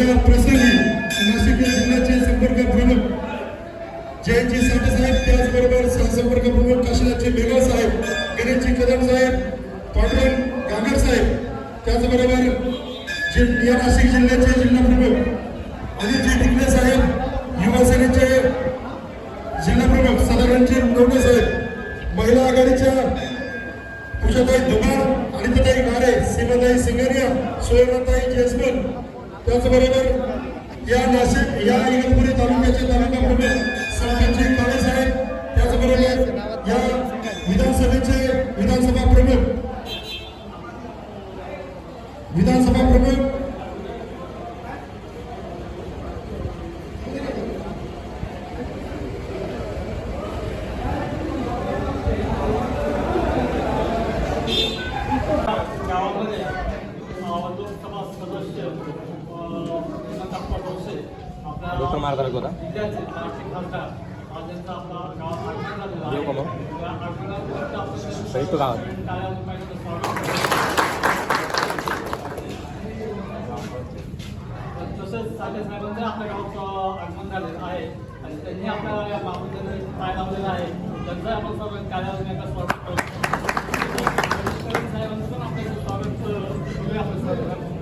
या प्रसंगी नाशिक जिल्ह्याचे संपर्क प्रमुख जयंती साहेब त्याचबरोबर सहसंपर्क प्रमुख साहेब गणेशजी कदम साहेब साहेब त्याचबरोबर या नाशिक जिल्ह्याचे जिल्हा प्रमुख टिकले साहेब सेनेचे जिल्हा प्रमुख सदानंदजी नवणे साहेब महिला आघाडीच्या पूजाताई दुगार अनिताताई गारे सीमाताई सिंगरिया सुवर्णाताई जयस्मन त्याचबरोबर या नाशिक या इगतपुरी तालुक्याचे तालुका प्रमुख सरपंच काळे साहेब त्याचबरोबर या विधानसभेचे विधानसभा प्रमुख विधानसभा प्रमुख गावामध्ये सदस्य अं, नंदाप्पा डोसे आपल्या डॉक्टर मार्गदर्शक होता. जिल्ह्याचे नाशिक खासदार आज यांचा आपला गावात आगमन झालेलं देऊ का मग? आपण संयुक्त गावात. आपल्या गावाचं झालेलं आहे. आणि त्यांनी आपल्या या गावामध्ये पाय लावलेला आहे. त्यांचं आपण स्वागत कार्यालय एका स्वागत करतो. साहेबांचं पण स्वागत करूया आपण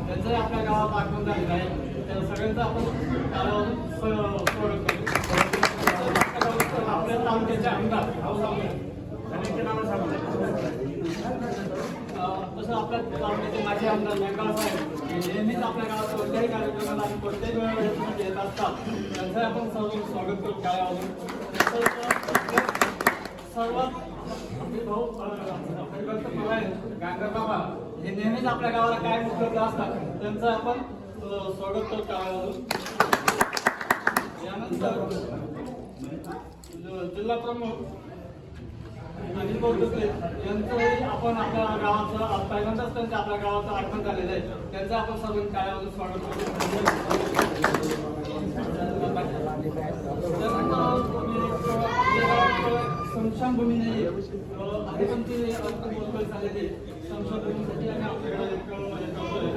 त्यांचंही आपल्या गावात आगमन झालेलं आहे. सगळ्यांचं आपण आपल्या तालुक्याचे आमदार तसं आपल्या तालुक्याचे माझे आमदार बेंगाळ साहेब नेहमीच आपल्या गावात कोणत्याही कार्यक्रमाला आणि कोणत्याही वेळेला येत असतात. त्यांचं आपण सर्व स्वागत करू. गावावर सर्वात भाऊ अं, गांगर बाबा हे नेहमीच आपल्या गावाला काय उपलब्ध असतात. त्यांचं आपण स्वागत करतो गावावरून यानंतर जिल्हा प्रमुख अनिल गोडके यांचंही आपण आपल्या गावाचं पहिल्यांदाच त्यांचं आपल्या गावाचं आगमन झालेलं आहे. त्यांचं आपण सर्व कार्यावर स्वागत करतो स्मशानभूमी नाही हरिपंथी पण ते बोलतोय झालेले संशमभूमीसाठी आम्ही आपल्याकडे एक हे करतोय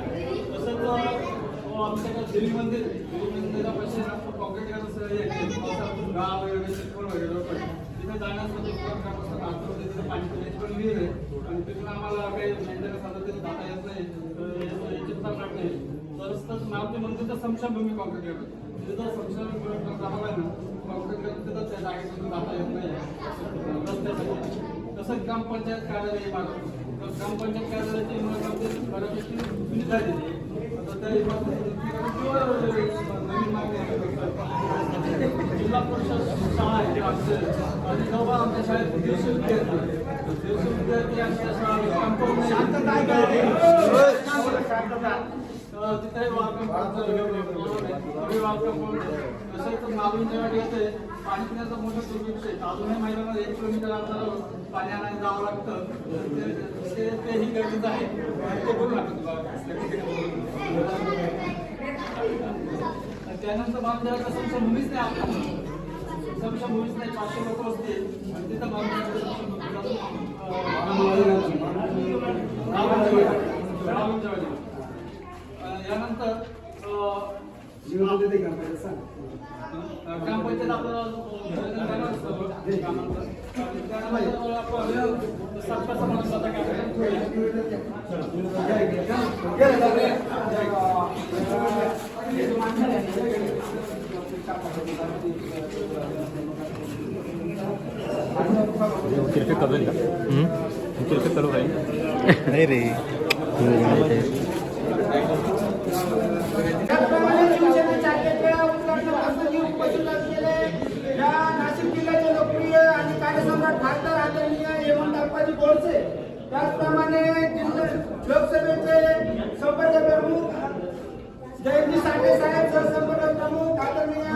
तसंच अं, आमच्याकडे देवी मंदिर देवी मंदिरापाशी गाव वगैरे चिखल वगैरे पण तिथे जाण्यासाठी आतमध्ये तिथे पाणी पिण्याची पण विहीर आहे. आणि तिथून आम्हाला काही मेंटेनन्स आता तिथे जाता येत नाही. तर याचं नाही. तर तसंच मारुती मंदिरचं समशाभूमी कॉन्क्रीट तिथं समशाभूमी जाणार आहे ना कॉन्क्रीट करून त्या जागेतून जाता येत नाही. रस्त्यासाठी तसंच ग्रामपंचायत कार्यालय तर ग्रामपंचायत कार्यालयाची जिल्हा परिषद शाळा आहे ती आमचे आणि जवळ आमच्या शाळेत दीडशे विद्यार्थी. दीडशे विद्यार्थी आमच्या शाळा तर तिथे तसेच मागून येते. पाणी पिण्याचा मोठं दुर्भिक्ष आहे. अजूनही महिन्यामध्ये एक किलोमीटर अंतरावर पाणी आणायला जावं लागतं. ते- तेही गरजेचं आहे. ते करू लागतं. त्यानंतर बांधलेला कसं नाही आपल्याला समजा भूमीच नाही. पाचशे लोक असतील. आणि तिथं यानंतर अं, ग्रामपंचायत आपल्याला निवेदन देणार असतं कामाचं. आणि त्यानंतर आपण सातव्या आहे. का क्रिकेट चालू आहे. नाही रे त्याचप्रमाणे शिवसेनेच्या अध्यक्ष उत्कर्ष वासुदेव उपस्थित असलेले या नाशिक जिल्ह्याचे लोकप्रिय आणि कार्यसम्राट खासदार आदरणीय हेमंत अप्पाजी गोडसे त्याचप्रमाणे जिल्हा लोकसभेचे संपर्क प्रमुख जयंती साठे साहेब सहसंपर्क प्रमुख आदरणीय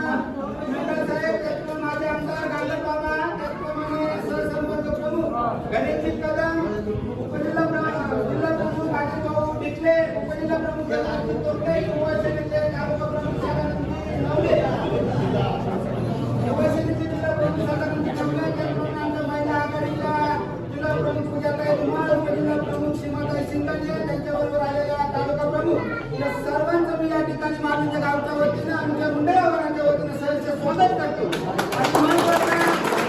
मिंदर साहेब त्याचप्रमाणे माझे आमदार गांधर बाबा त्याचप्रमाणे सहसंपर्क प्रमुख गणेशजी कदम उपजिल्हा प्रमुख जिल्हा प्रमुख अजित भाऊ डिकले उपजिल्हा प्रमुख युवा सेनेचे तालुका प्रमुख सदानंदजी नवले युवा सेनेचे जिल्हा प्रमुख सदानंदजी नवले त्याचप्रमाणे आमच्या महिला आघाडीच्या जिल्हा प्रमुख पूजाताई धुमाळ उपजिल्हा प्रमुख सीमाताई सिंगाने त्यांच्याबरोबर आलेल्या तालुका प्रमुख या सर्वांचं मी या ठिकाणी मागणीच्या गाव आमच्या मुंडे आव्हानाच्या वतीनं सहर्ष स्वागत करतो आणि महत्वाचं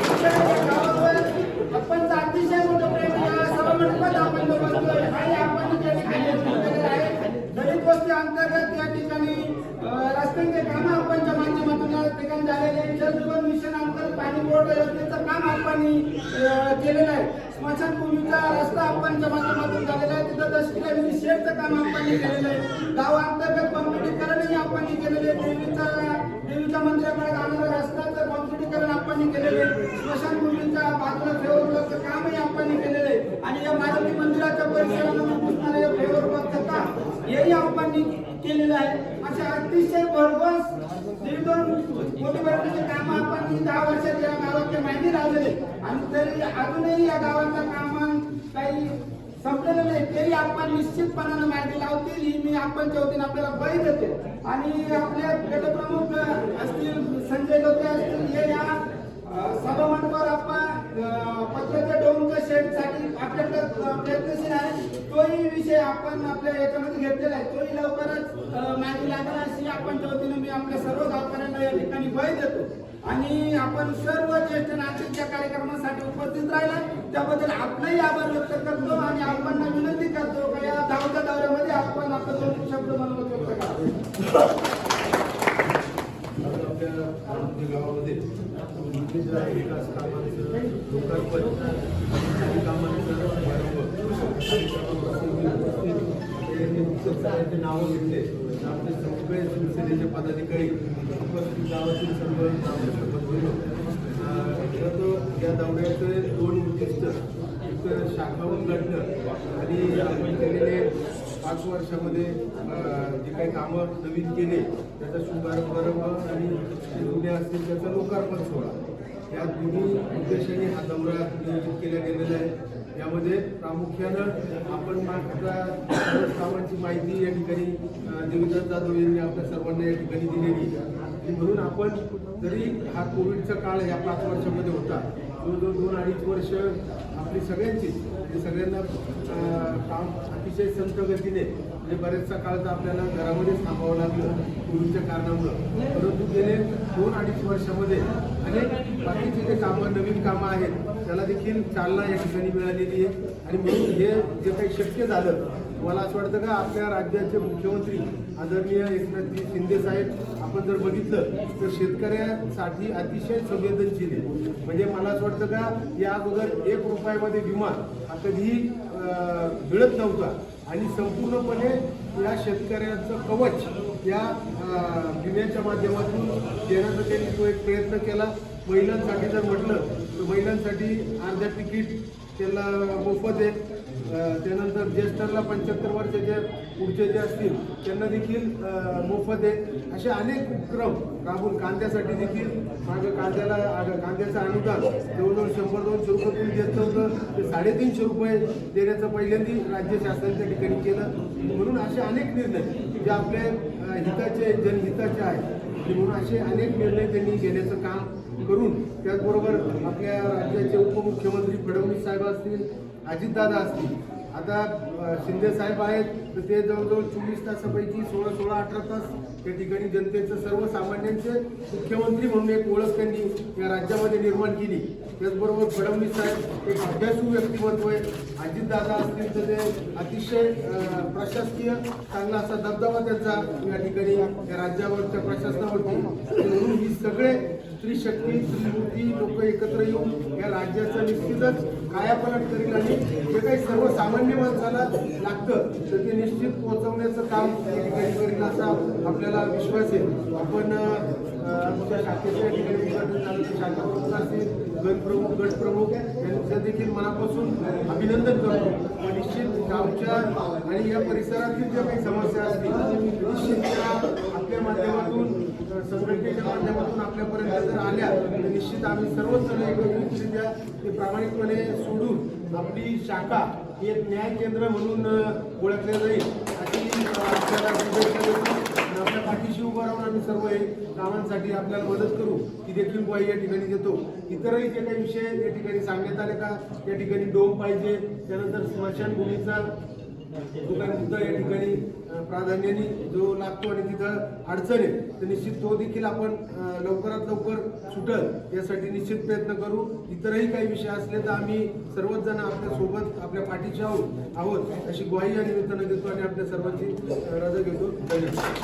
आमच्या गावावर आपणचं अतिशय मोठं प्रेम या सभामंडपात आपण जो बसलोय आणि आपण त्या ठिकाणी केलेलं आहे दलित वस्ती अंतर्गत या ठिकाणी रस्त्यांचे काम आपणच्या माध्यमातून या ठिकाणी झालेले आहे. मिशन अंतर्गत पाणी पुरवठा योजनेचं काम आपण केलेलं आहे. स्मशानभूमीचा रस्ता आपणच्या माध्यमातून झालेला आहे. तिथं दस किलोमीटर शेडचं काम आपण केलेलं आहे. गाव अंतर्गत कॉम्पिटीकरणही आपण केलेले देवीचा देवीच्या मंदिराकडे जाणारा रस्त्याचं कॉम्पिटीकरण आपण केलेले आहे. स्मशानभूमीच्या बाजूला फेवर कामही आपण केलेलं आहे. आणि या मारुती मंदिराच्या परिसरामध्ये पुसणारे फेवर ब्लॉकचं काम हेही आपण केलेलं आहे. अशा अतिशय भरघोस दीड दोन काम आपण दहा वर्षात या गावाच्या माहिती लावलेले आणि तरी अजूनही या गावाच्या काम काही संपलेलं नाही तरी आपण निश्चितपणानं माहिती लावतील ही मी आपणच्या वतीने आपल्याला बळी देते. आणि आपल्या गटप्रमुख असतील संजय लोके असतील हे या अं, सभामंडपावर आपण अं, पत्राच्या शेडसाठी आपल्याकडे प्रयत्नशील आहे तोही विषय आपण आपल्या याच्यामध्ये घेतलेला आहे. तोही लवकरच अं, लागला अशी आपण वतीने मी आपल्या सर्व गावकऱ्यांना या ठिकाणी भय देतो. आणि आपण सर्व ज्येष्ठ नागरिकच्या कार्यक्रमासाठी उपस्थित राहिला. त्याबद्दल आपलाही आभार व्यक्त करतो आणि आपण विनंती करतो का या धावत्या दौऱ्यामध्ये आपण आपलं दोन शब्द म्हणून व्यक्त करा. गावामध्ये विविध विकास कामांचं त्यांचे नावं घेतले आपले सगळे शिवसेनेचे पदाधिकारी उपस्थित गावातील सर्व ग्रामसेवक बंधू, तर या दौऱ्याचे दोन उद्दिष्ट एक शाखावून काढणं आणि आपण केलेले पाच वर्षामध्ये जे काही कामं नवीन केले त्याचा शुभारंभ आणि जुने असतील त्याचा लोकार्पण सोहळा या दोन्ही उद्देशाने हा दौरा नियोजित केला गेलेला आहे. यामध्ये प्रामुख्यानं आपण मागच्या कामांची माहिती या ठिकाणी अं, देवीदास जाधव यांनी आपल्या सर्वांना या ठिकाणी दिलेली म्हणून आपण जरी हा कोविडचा काळ या पाच वर्षामध्ये होता जवळजवळ दोन अडीच वर्ष आपली सगळ्यांची म्हणजे सगळ्यांना काम अतिशय संत गतीने म्हणजे बऱ्याचसा काळ तर आपल्याला घरामध्येच थांबावं लागलं कोविडच्या कारणामुळं. परंतु गेले दोन अडीच वर्षामध्ये अनेक बाकीचे जे कामं नवीन कामं आहेत त्याला देखील चालना या ठिकाणी मिळालेली आहे. आणि म्हणून हे जे काही शक्य झालं मला असं वाटतं का आपल्या राज्याचे मुख्यमंत्री आदरणीय एकनाथजी शिंदे साहेब आपण जर बघितलं तर शेतकऱ्यासाठी अतिशय संवेदनशील आहे. म्हणजे मला असं वाटतं का या अगोदर एक रुपयामध्ये विमा हा कधीही मिळत नव्हता. आणि संपूर्णपणे या शेतकऱ्यांचं कवच या विम्याच्या माध्यमातून देण्याचा त्यांनी तो एक प्रयत्न केला. महिलांसाठी जर म्हटलं तर महिलांसाठी अर्ध्या तिकीट त्यांना मोफत आहे त्यानंतर ज्येष्ठांना पंच्याहत्तर वर्षाचे पुढचे जे असतील त्यांना देखील मोफत आहे असे अनेक उपक्रम राबून कांद्यासाठी देखील मागं कांद्याला अगं कांद्याचं अनुदान जवळजवळ शंभर दोनशे रुपये तुम्ही देत नव्हतं ते साडेतीनशे रुपये देण्याचं पहिल्यांदी राज्य शासनाच्या ठिकाणी केलं. म्हणून असे अनेक निर्णय जे आपल्या हिताचे जनहिताचे आहेत. आणि म्हणून असे अनेक निर्णय त्यांनी घेण्याचं काम करून त्याचबरोबर आपल्या राज्याचे उपमुख्यमंत्री फडणवीस साहेब असतील अजितदादा असतील आता शिंदे साहेब आहेत तर ते जवळजवळ चोवीस तासापैकी सोळा सोळा अठरा तास त्या ठिकाणी जनतेचं सर्वसामान्यांचे मुख्यमंत्री म्हणून एक ओळख त्यांनी या राज्यामध्ये निर्माण केली. त्याचबरोबर फडणवीस साहेब एक अभ्यासू व्यक्तिमत्व आहे. अजितदादा असतील तर ते अतिशय प्रशासकीय चांगला असा दबदबा त्यांचा या ठिकाणी या राज्यावरच्या प्रशासनावरती. म्हणून ही सगळे स्त्री शक्ती स्त्रीमूर्ती लोक एकत्र येऊन या राज्याचा निश्चितच कायापालट करील आणि जे काही सर्वसामान्य माणसाला लागतं तर ते निश्चित पोहोचवण्याचं काम या ठिकाणी करील असा आपल्याला विश्वास आहे. आपण आमच्या शाखेच्या ठिकाणी उद्घाटन झालं ते शाखा प्रमुख असतील गटप्रमुख गटप्रमुख यांचं देखील मनापासून अभिनंदन करतो. व निश्चित गावच्या आणि या परिसरातील ज्या काही समस्या असतील निश्चित आपल्या माध्यमातून संघटनेच्या माध्यमातून आपल्यापर्यंत जर आल्या तर निश्चित आम्ही सर्वच जण एकत्रितरित्या ते प्रामाणिकपणे सोडून आपली शाखा हे एक न्याय केंद्र म्हणून ओळखले जाईल. आणि आपल्या पाठीशी उभं राहून आम्ही सर्व हे कामांसाठी आपल्याला मदत करू ती देखील ग्वाही या ठिकाणी देतो. इतरही जे काही विषय या ठिकाणी सांगण्यात आले का या ठिकाणी डोम पाहिजे त्यानंतर स्मशानभूमीचा दुकान मुद्दा या ठिकाणी प्राधान्याने जो लागतो आणि तिथं अडचण आहे तर निश्चित तो देखील आपण लवकरात लवकर सुटल यासाठी निश्चित प्रयत्न करू. इतरही काही विषय असले तर आम्ही सर्वच जण आपल्यासोबत आपल्या पाठीशी आहोत आहोत अशी ग्वाही या निमित्तानं देतो आणि आपल्या सर्वांची रजा घेतो. धन्यवाद.